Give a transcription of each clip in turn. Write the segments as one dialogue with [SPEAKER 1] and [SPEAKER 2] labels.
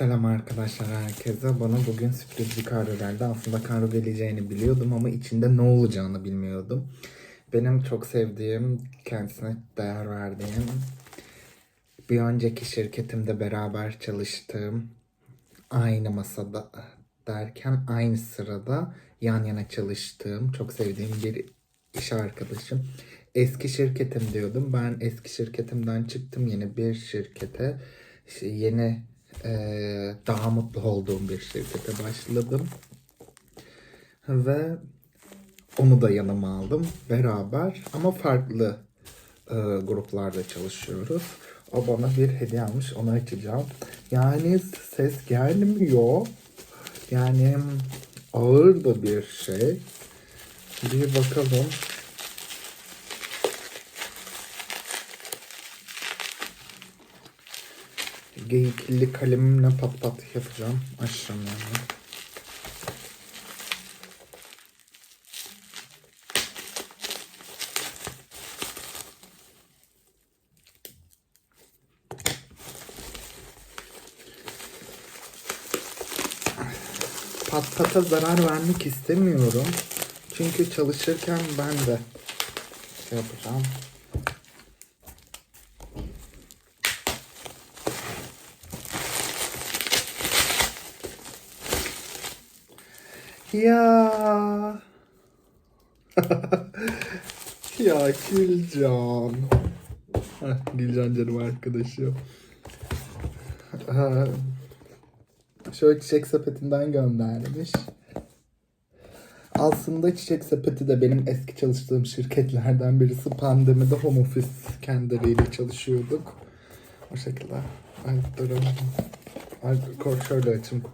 [SPEAKER 1] Selam arkadaşlar herkese. Bana bugün sürpriz bir kargo geldi. Aslında kargo geleceğini biliyordum ama içinde ne olacağını bilmiyordum. Benim çok sevdiğim, kendisine değer verdiğim, bir önceki şirketimde beraber çalıştığım, aynı masada derken aynı sırada yan yana çalıştığım, çok sevdiğim bir iş arkadaşım. Eski şirketim diyordum. Ben eski şirketimden çıktım yeni bir şirkete. Yeni eee, daha mutlu olduğum bir şirkete başladım. Ve onu da yanıma aldım beraber ama farklı e, gruplarda çalışıyoruz. O bana bir hediye almış onu açacağım. Yani ses gelmiyor. Yani ağır da bir şey. Bir bakalım. Geyikli kalemimle pat pat yapacağım. Açacağım yani. Pat pata zarar vermek istemiyorum. Çünkü çalışırken ben de şey yapacağım. Ya. ya Gülcan. Heh, Gülcan canım arkadaşım. Şöyle çiçek sepetinden göndermiş. Aslında çiçek sepeti de benim eski çalıştığım şirketlerden birisi. Pandemide home office kendileriyle çalışıyorduk. O şekilde. Ay durun. Ay, şöyle açayım.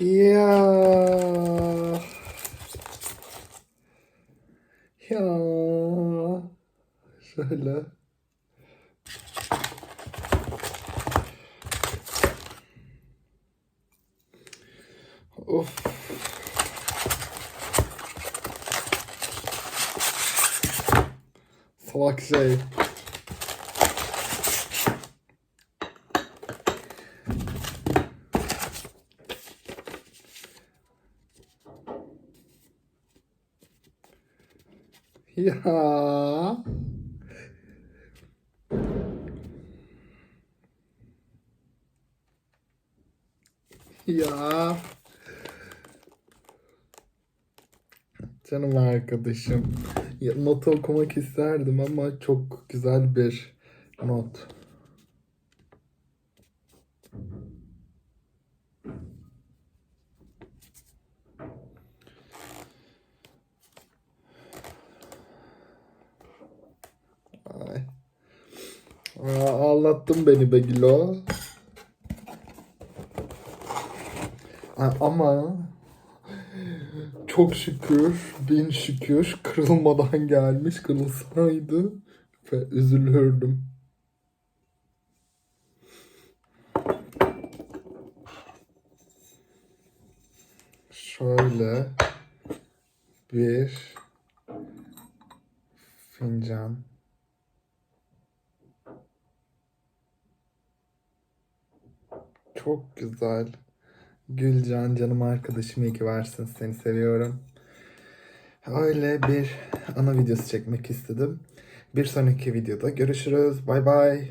[SPEAKER 1] Ya. Ya. Şöyle. Of. Salak şey. Ya. Ya. Canım arkadaşım. Ya, notu okumak isterdim ama çok güzel bir not. Ay. Aa, ağlattın beni be Gilo. Ay, ama çok şükür, bin şükür kırılmadan gelmiş. Kırılsaydı ve üzülürdüm. Şöyle bir fincan. Çok güzel. Gülcan canım arkadaşım iyi ki varsın. Seni seviyorum. Öyle bir ana videosu çekmek istedim. Bir sonraki videoda görüşürüz. Bay bay.